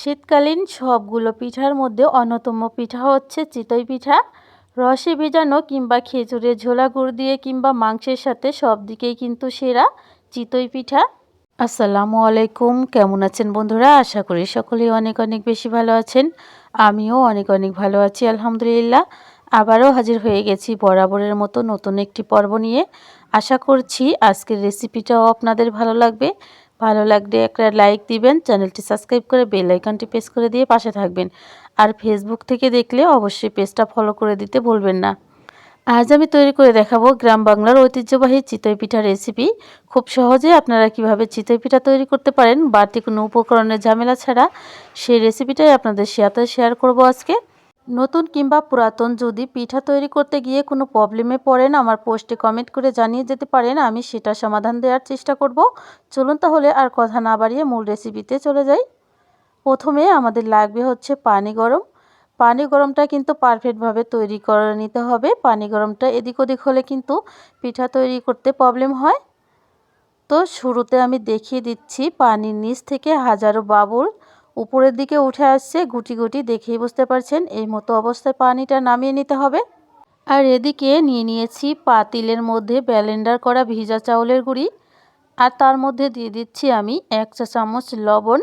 শীতকালীন সবগুলো পিঠার মধ্যে অন্যতম পিঠা হচ্ছে চিতই পিঠা। রসে ভেজানো কিংবা খেজুরের ঝোলা গুড় দিয়ে কিংবা মাংসের সাথে সব দিকেই কিন্তু সেরা চিতই পিঠা। আসসালামু আলাইকুম, কেমন আছেন বন্ধুরা? আশা করি সকলেই অনেক অনেক বেশি ভালো আছেন। আমিও অনেক অনেক ভালো আছি, আলহামদুলিল্লাহ। আবারও হাজির হয়ে গেছি বরাবরের মতো নতুন একটি পর্ব নিয়ে। আশা করছি আজকের রেসিপিটাও আপনাদের ভালো লাগবে। ভালো লাগলে একটা লাইক দিবেন, চ্যানেলটি সাবস্ক্রাইব করে বেল আইকনটি প্রেস করে দিয়ে পাশে থাকবেন। আর ফেসবুক থেকে দেখলে অবশ্যই পেজটা ফলো করে দিতে ভুলবেন না। আজ আমি তৈরি করে দেখাবো গ্রাম বাংলার ঐতিহ্যবাহী চিতই পিঠা রেসিপি খুব সহজে আপনারা কীভাবে চিতই পিঠা তৈরি করতে পারেন, বাড়তি কোনো উপকরণের ঝামেলা ছাড়া সেই রেসিপিটাই আপনাদের সাথে শেয়ার করব আজকে। নতুন কিংবা পুরাতন যদি পিঠা তৈরি করতে গিয়ে কোনো প্রবলেমে পড়েন, আমার পোস্টে কমেন্ট করে জানিয়ে যেতে পারেন, আমি সেটা সমাধান দেওয়ার চেষ্টা করব। চলুন তাহলে আর কথা না বাড়িয়ে মূল রেসিপিতে চলে যাই। প্রথমে আমাদের লাগবে হচ্ছে পানি গরম। পানি গরমটা কিন্তু পারফেক্টভাবে তৈরি করে নিতে হবে। পানি গরমটা এদিক ওদিক হলে কিন্তু পিঠা তৈরি করতে প্রবলেম হয়। তো শুরুতে আমি দেখিয়ে দিচ্ছি পানির নিচ থেকে হাজারো বাবুল উপরের দিকে উঠে আসছে, গুটি গুটি দেখেই বুঝতে পারছেন, এই মতো অবস্থায় পানিটা নামিয়ে নিতে হবে। আর এদিকে নিয়ে নিয়েছি পাতিলের মধ্যে ব্যালেন্ডার করা ভিজা চাউলের গুঁড়ি। আর তার মধ্যে দিয়ে দিচ্ছি আমি এক চা চামচ লবণ।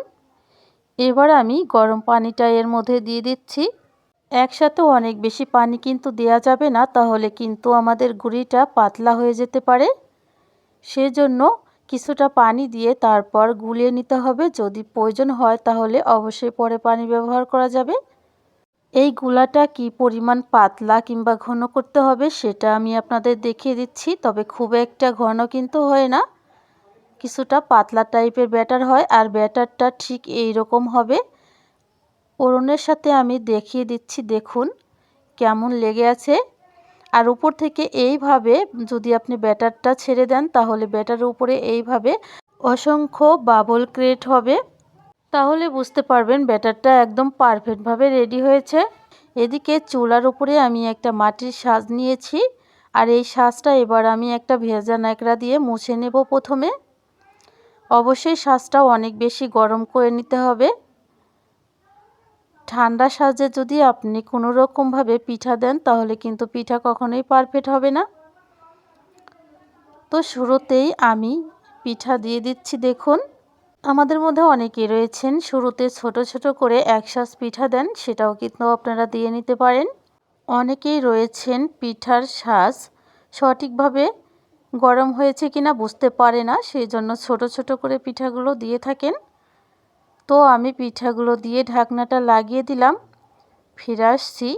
এবার আমি গরম পানিটা এর মধ্যে দিয়ে দিচ্ছি। একসাথে অনেক বেশি পানি কিন্তু দেয়া যাবে না, তাহলে কিন্তু আমাদের গুঁড়িটা পাতলা হয়ে যেতে পারে। সেজন্য কিছুটা পানি দিয়ে তারপর গুলিয়ে নিতে হবে। যদি প্রয়োজন হয় তাহলে অবশ্যই পরে পানি ব্যবহার করা যাবে। এই গুলাটা কি পরিমাণ পাতলা কিংবা ঘন করতে হবে সেটা আমি আপনাদের দেখিয়ে দিচ্ছি, তবে খুব একটা ঘন কিন্তু হয় না। কিছুটা পাতলা টাইপের ব্যাটার হয় আর ব্যাটারটা ঠিক এই রকম হবে। ওরনের সাথে আমি দেখিয়ে দিচ্ছি, দেখুন কেমন লেগে আছে। আর উপর থেকে এইভাবে যদি আপনি ব্যাটারটা ছেড়ে দেন, তাহলে ব্যাটারের উপরে এইভাবে অসংখ্য বাবল ক্রিয়েট হবে। তাহলে বুঝতে পারবেন ব্যাটারটা একদম পারফেক্টভাবে রেডি হয়েছে। এদিকে চুলার উপরে আমি একটা মাটির সাজ নিয়েছি। আর এই সাজটা এবার আমি একটা ভেজা ন্যাকড়া দিয়ে মুছে নেব প্রথমে। অবশ্যই সাজটাও অনেক বেশি গরম করে নিতে হবে। ঠান্ডা সাজে যদি আপনি কোনো রকমভাবে পিঠা দেন, তাহলে কিন্তু পিঠা কখনোই পারফেক্ট হবে না। তো শুরুতেই আমি পিঠা দিয়ে দিচ্ছি, দেখুন। আমাদের মধ্যে অনেকে রয়েছেন, শুরুতে ছোট ছোট করে এক সাজ পিঠা দেন, সেটাও কিন্তু আপনারা দিয়ে নিতে পারেন। অনেকেই রয়েছেন, পিঠার সাজ সঠিকভাবে গরম হয়েছে কিনা বুঝতে পারে না, সেই জন্য ছোট ছোট করে পিঠাগুলো দিয়ে থাকেন। তো আমি পিঠাগুলো দিয়ে ঢাকনাটা লাগিয়ে দিলাম। ফিরে আসছি।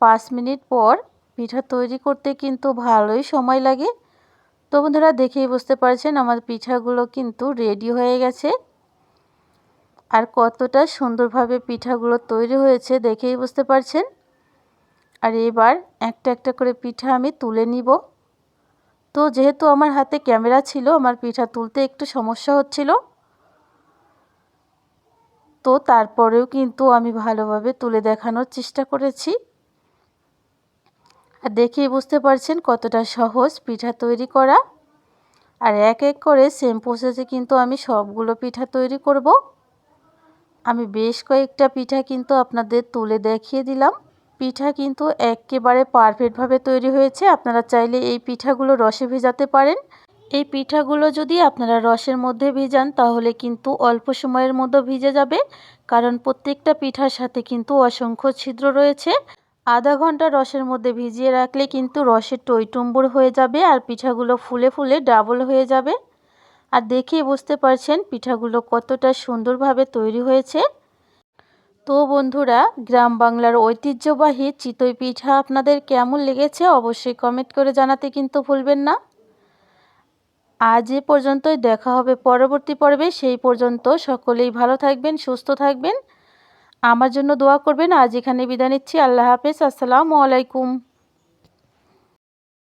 পাঁচ মিনিট পর পিঠা তৈরি করতে কিন্তু ভালোই সময় লাগে। তো বন্ধুরা, দেখেই বুঝতে পারছেন আমার পিঠাগুলো কিন্তু রেডি হয়ে গেছে। আর কতটা সুন্দরভাবে পিঠাগুলো তৈরি হয়েছে দেখেই বুঝতে পারছেন। আর এবার একটা একটা করে পিঠা আমি তুলে নিব। তো যেহেতু আমার হাতে ক্যামেরা ছিল, আমার পিঠা তুলতে একটু সমস্যা হচ্ছিল। তো তারপরেও কিন্তু আমি ভালোভাবে তুলে দেখানোর চেষ্টা করেছি। আর দেখেই বুঝতে পারছেন কতটা সহজ পিঠা তৈরি করা। আর এক এক করে সেম প্রসেসে কিন্তু আমি সবগুলো পিঠা তৈরি করব। আমি বেশ কয়েকটা পিঠা কিন্তু আপনাদের তুলে দেখিয়ে দিলাম। পিঠা কিন্তু একেবারে পারফেক্টভাবে তৈরি হয়েছে। আপনারা চাইলে এই পিঠাগুলো রসে ভেজাতে পারেন। এই পিঠাগুলো যদি আপনারা রসের মধ্যে ভিজান, তাহলে কিন্তু অল্প সময়ের মধ্যে ভিজে যাবে। কারণ প্রত্যেকটা পিঠার সাথে কিন্তু অসংখ্য ছিদ্র রয়েছে। আধা ঘণ্টা রসের মধ্যে ভিজিয়ে রাখলে কিন্তু রসের টইটুম্বুর হয়ে যাবে আর পিঠাগুলো ফুলে ফুলে ডাবল হয়ে যাবে। আর দেখেই বুঝতে পারছেন পিঠাগুলো কতটা সুন্দরভাবে তৈরি হয়েছে। তো বন্ধুরা, গ্রাম বাংলার ঐতিহ্যবাহী চিতই পিঠা আপনাদের কেমন লেগেছে অবশ্যই কমেন্ট করে জানাতে কিন্তু ভুলবেন না। আজ এ পর্যন্তই, দেখা হবে পরবর্তী পর্বে। সেই পর্যন্ত সকলেই ভালো থাকবেন, সুস্থ থাকবেন। আমার জন্য দোয়া করবেন। আজ এখানে বিদায় নিচ্ছি। আল্লাহ হাফেজ। আসসালামু আলাইকুম।